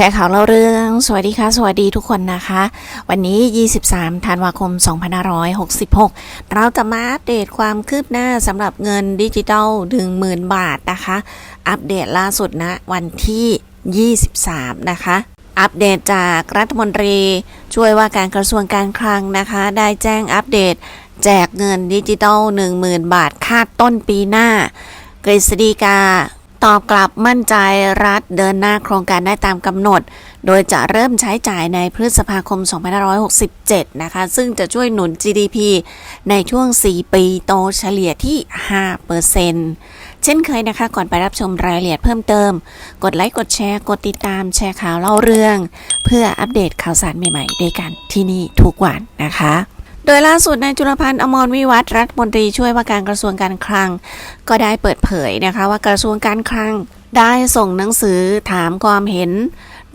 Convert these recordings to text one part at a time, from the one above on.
แชร์ข่าวเล่าเรื่อง สวัสดีค่ะ สวัสดีทุกคนนะคะ วันนี้ 23 ธันวาคม 2566 เราจะมาอัปเดตความคืบหน้าสำหรับเงินดิจิทัล10,000บาทนะคะ อัปเดตล่าสุดนะ วันที่ 23 นะคะ อัปเดตจากรัฐมนตรีช่วยว่าการกระทรวงการคลังนะคะ ได้แจ้งอัปเดต แจกเงินดิจิทัล 10,000 บาทคาดต้นปีหน้ากฤษฎีกา ตอบกลับมั่นใจรัฐเดินหน้าโครงการได้ตามกำหนด โดยจะเริ่มใช้จ่ายในพฤษภาคม 2567 นะคะ ซึ่งจะช่วยหนุน GDP ในช่วง 4 ปีโตเฉลี่ยที่ 5%เช่นเคยนะคะ ก่อนไปรับชมรายละเอียดเพิ่มเติม กดไลค์ กดแชร์ กดติดตาม แชร์ข่าวเล่าเรื่อง เพื่ออัปเดตข่าวสารใหม่ๆ ด้วยกันที่นี่ทุกวันนะคะ โดยล่าสุดนายจุลพันธ์อมรวิวัฒรัฐมนตรีช่วยว่าการกระทรวงการคลัง ก็ได้เปิดเผยนะคะว่ากระทรวงการคลังได้ส่งหนังสือถามความเห็น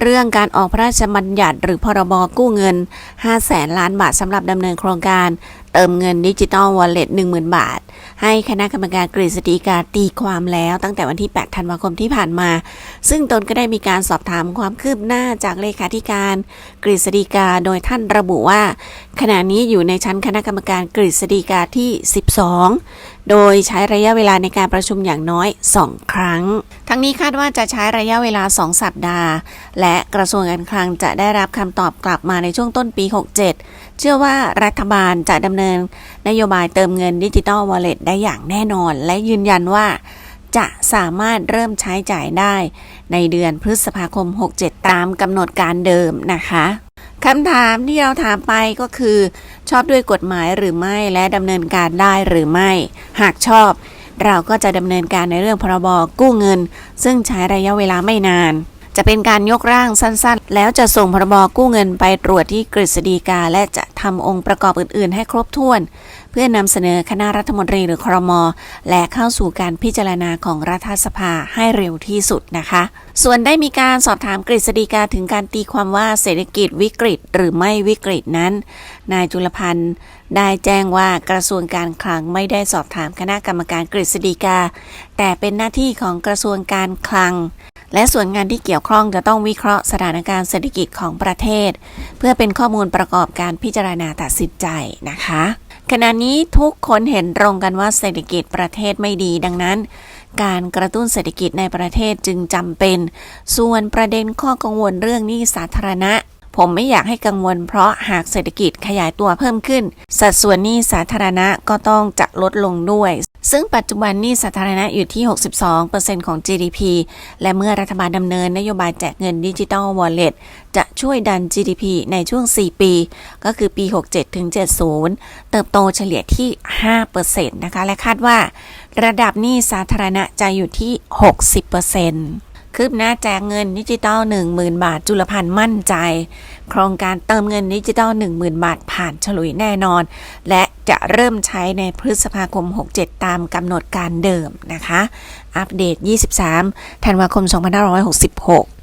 เรื่องการออกพระราชบัญญัติหรือพรบกู้เงิน 5 แสนล้านบาทสำหรับดำเนินโครงการ เติมเงินดิจิตอลวอลเล็ต10,000บาท ให้คณะกรรมการกฤษฎีกาตีความแล้วตั้งแต่วันที่ 8 ธันวาคมที่ผ่านมา ซึ่งตนก็ได้มีการสอบถามความคืบหน้าจากเลขาธิการกฤษฎีกาโดยท่านระบุว่า ขณะนี้อยู่ในชั้นคณะกรรมการกฤษฎีกาที่ 12 โดยใช้ระยะเวลาในการประชุมอย่างน้อย 2 ครั้ง ทั้งนี้คาดว่าจะใช้ระยะเวลา 2 สัปดาห์ และกระทรวงการคลังจะได้รับคำตอบกลับมาในช่วงต้นปี 67 เชื่อว่ารัฐบาลจะดำเนินนโยบายเติมเงินดิจิ t a ลวอลเล็ตได้อย่างแน่นอน และยืนยันว่าจะสามารถเริ่มใช้จ่ายได้ในเดือนพฤษภาคม 67 ตามกำหนดการเดิมนะคะคำถามที่เราถามไปก็คือ ชอบด้วยกฎหมายหรือไม่และดำเนินการได้หรือไม่ หากชอบ เราก็จะดำเนินการในเรื่องพรบกู้เงิน ซึ่งใช้ระยะเวลาไม่นาน จะเป็นการยกร่างสั้นๆ แล้วจะส่งพรบกู้เงินไปตรวจที่กฤษฎีกา และจะทำองค์ประกอบอื่นๆ ให้ครบถ้วน เพื่อนำเสนอคณะรัฐมนตรีหรือครม และเข้าสู่การพิจารณาของรัฐสภาให้เร็วที่สุดนะคะ ส่วนได้มีการสอบถามกฤษฎีกาถึงการตีความว่าเศรษฐกิจวิกฤต หรือไม่วิกฤตนั้น นายจุลพันธ์ได้แจ้งว่ากระทรวงการคลังไม่ได้สอบถามคณะกรรมการกฤษฎีกา แต่เป็นหน้าที่ของกระทรวงการคลัง และส่วนงานที่เกี่ยวข้องจะต้องวิเคราะห์สถานการณ์เศรษฐกิจของประเทศ เพื่อเป็นข้อมูลประกอบการพิจารณาตัดสินใจนะคะ ขณะนี้ทุกคนเห็นตรงกันว่าเศรษฐกิจประเทศไม่ดีดังนั้น การกระตุ้นเศรษฐกิจในประเทศจึงจำเป็น ส่วนประเด็นข้อกังวลเรื่องหนี้สาธารณะ ผมไม่อยากให้กังวลเพราะหากเศรษฐกิจขยายตัวเพิ่มขึ้น สัดส่วนหนี้สาธารณะก็ต้องจะลดลงด้วย ซึ่งปัจจุบันหนี้สาธารณะอยู่ที่ 62%ของ GDP และเมื่อรัฐบาลดำเนินนโยบายแจกเงินดิจิ t a ลวอลเล็ตจะช่วยดัน GDP ในช่วง 4 ปี ก็คือปี 67 ถึง 70 เติบโตเฉลี่ยที่ 5%นะคะ และคาดว่า ระดับหนี้สาธารณะจะอยู่ที่ 60% คืบหน้าแจกเงินดิจิตอล10,000 บาท จุลพันธ์มั่นใจ โครงการเติมเงินดิจิตอล10,000 บาทผ่านฉลุยแน่นอน และจะเริ่มใช้ในพฤษภาคม 67 ตามกำหนดการเดิมนะคะ อัปเดต 23 ธันวาคม 2566